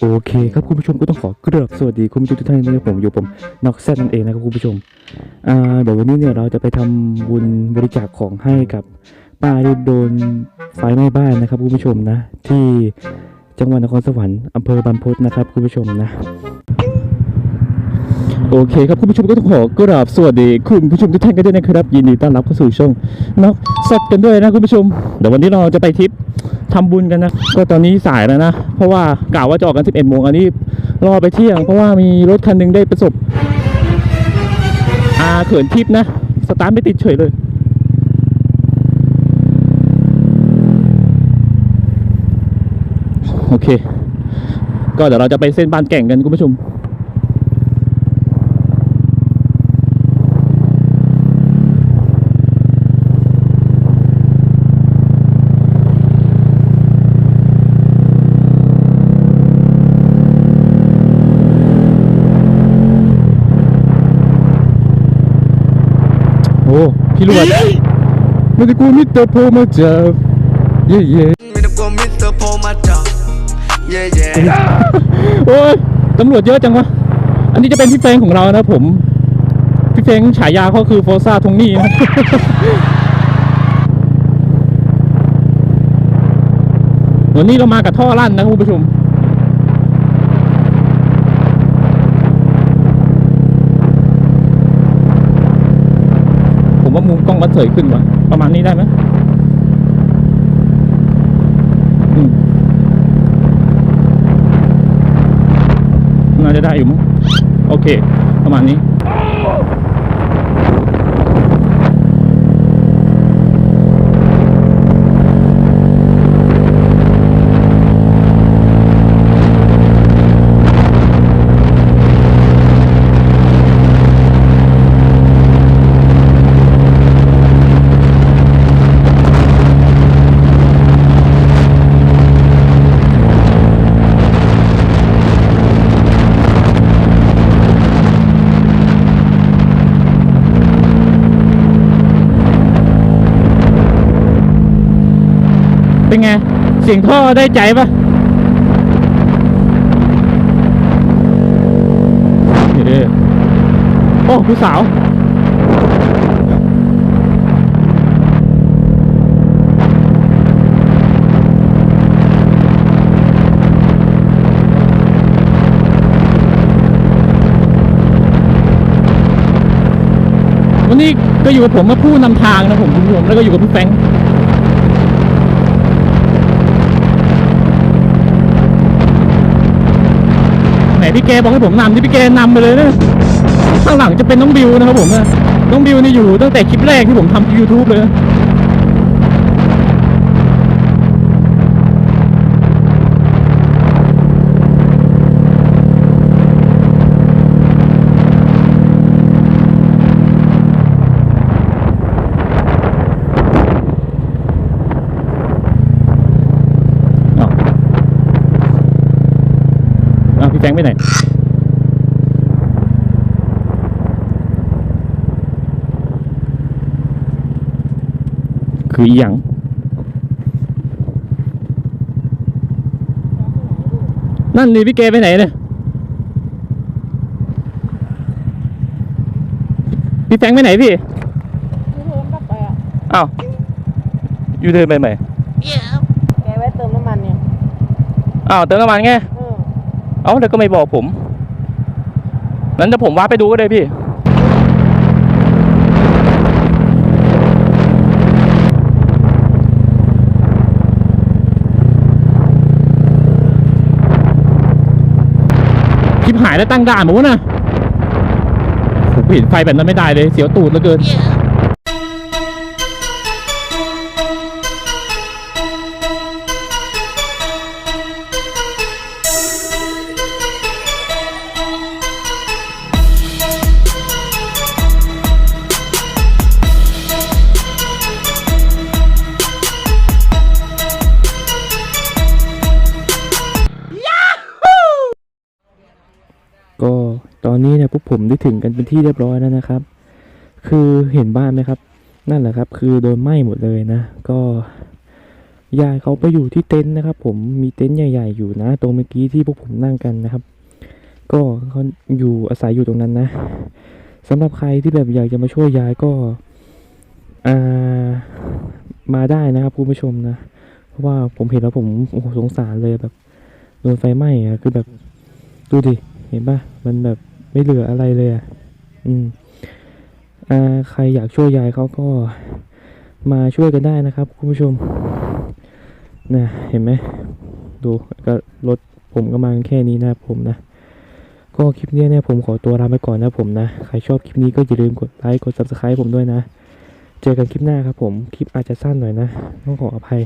โอเคครับคุณผู้ชมก็ต้องขอกราบสวัสดีคุณผู้ชมทุกท่านนะครับผมอยู่ผมนอกแซนนั่นเองนะครับคุณผู้ชมอ่าเดี๋ยววันนี้เนี่ยเราจะไปทำบุญบริจาคของให้กับป้าที่โดนไฟไหม้บ้านนะครับคุณผู้ชมนะ ที่จังหวัดนครสวรรค์อำเภอบางพตนะครับคุณผู้ชมนะ โอเคครับคุณผู้ชมก็ต้องขอกราบสวัสดีคุณผู้ชมทุกท่านกันด้วยนะครับ ยินดีต้อนรับเข้าสู่ช่องนอกแซดกันด้วยนะคุณผู้ชมเดี๋ยววันนี้เราจะไปทริปทำบุญกันนะ ก็ตอนนี้สายแล้วนะ เพราะว่ากล่าวว่าจะออกกัน 11โมงอันนี้รอไปเที่ยง เพราะว่ามีรถคันหนึ่งได้ประสบอาเขินทิพย์นะ สตาร์ทไม่ติดเฉยเลยโอเค ก็เดี๋ยวเราจะไปเส้นบานแก่งกันคุณผู้ชม พี่ลวดไม่ได้กูมิสเตอร์โพมาจับเย่เย่ไม่ต้องกลัวมิสเตอร์โพมาจับเย่เย่โอ้ยตำรวจเยอะจังวะอันนี้จะเป็นพี่เฟงของเรานะผม พี่เฟงฉายาเขาคือโฟซ่าทงนี่นะวันนี้เรามากับท่อลั่นนะคุณผู้ชมผม เผยขึ้นว่ะประมาณนี้ได้ไหมอืมน่าจะได้อยู่มั้งโอเค ประมาณนี้ เป็นไง เสียงท่อได้ใจปะโอ้ผู้สาววันนี้ก็อยู่กับผมมาผู้นำทางนะผมคุณผู้ชมแล้วก็อยู่กับพี่แฟงค์ ไห นพี่แกบอกให้ผมนำที่พี่แกนำไปเลยนะข้างหลังจะเป็นน้องบิวนะครับผมนะน้องบิวนี่อยู่ตั้งแต่คลิปแรกที่ผมทำยูทูบเลย งค์ไปไหนคืออหย่างนั่นนี่พี่เกไปไหนเนี่ยพี่แฟงไปไหนพี่ยูเทิร์นกลับไปอะอ้าวยูเทิร์นไปไหนแกไว้เติมน้ำมันเนี่ยอ้าวเติมน้ำมันไง เอ้าแล้วก็ไม่บอกผม นั้นจะผมว่าไปดูก็ได้พี่ คลิปหายแล้วตั้งด่านหมูนะผมเห็นไฟแบบนั้นไม่ได้เลย เสียวตูดเหลือเกินก็ นี้เนี่ยพวกผมได้ถึงกันเป็นที่เรียบร้อยแล้วนะครับ คือเห็นบ้านไหมครับ นั่นแหละครับ คือโดนไหม้หมดเลยนะ ก็ยายเขาไปอยู่ที่เต็นท์นะครับ ผมมีเต็นท์ใหญ่ ๆ อยู่นะ ตรงเมื่อกี้ที่พวกผมนั่งกันนะครับ ก็เขาอยู่อาศัยอยู่ตรงนั้นนะสำหรับใครที่แบบอยากจะมาช่วยยายก็อ่ามาได้นะครับคุณผู้ชมนะเพราะว่าผมเห็นแล้วผมโอ้สงสารเลยแบบโดนไฟไหม้อะคือแบบดูดิเห็นปะมันแบบ ไม่เหลืออะไรเลยอะอืมอ่าใครอยากช่วยยายเขาก็มาช่วยกันได้นะครับคุณผู้ชมนะเห็นไหมดูก็รถผมก็มาแค่นี้นะผมนะ ก็คลิปนี้เนี่ยผมขอตัวลาไปก่อนนะผมนะ ใครชอบคลิปนี้ก็อย่าลืมกดไลค์กด subscribe ผมด้วยนะ เจอกันคลิปหน้าครับผม คลิปอาจจะสั้นหน่อยนะต้องขออภัย